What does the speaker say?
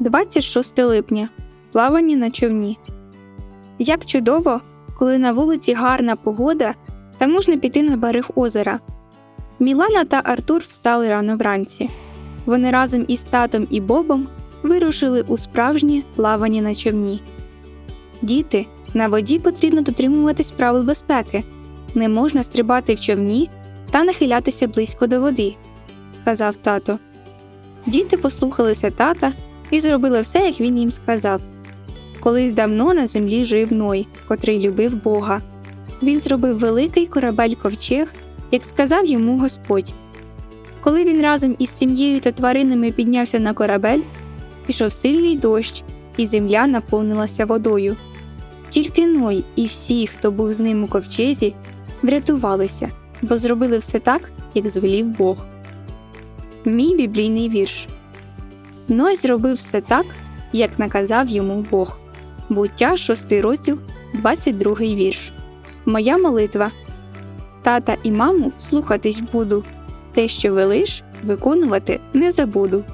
26 липня. Плавання на човні. Як чудово, коли на вулиці гарна погода та можна піти на берег озера. Мілана та Артур встали рано вранці. Вони разом із татом і Бобом вирушили у справжнє плавання на човні. Діти, на воді потрібно дотримуватись правил безпеки. Не можна стрибати в човні та нахилятися близько до води, сказав тато. Діти послухалися тата і зробили все, як він їм сказав. Колись давно на землі жив Ной, котрий любив Бога. Він зробив великий корабель ковчег, як сказав йому Господь. Коли він разом із сім'єю та тваринами піднявся на корабель, пішов сильний дощ, і земля наповнилася водою. Тільки Ной і всі, хто був з ним у ковчезі, врятувалися, бо зробили все так, як звелів Бог. Мій біблійний вірш. Ной зробив все так, як наказав йому Бог. Буття, 6 розділ, 22 вірш. Моя молитва. Тата і маму слухатись буду. Те, що велиш, виконувати не забуду.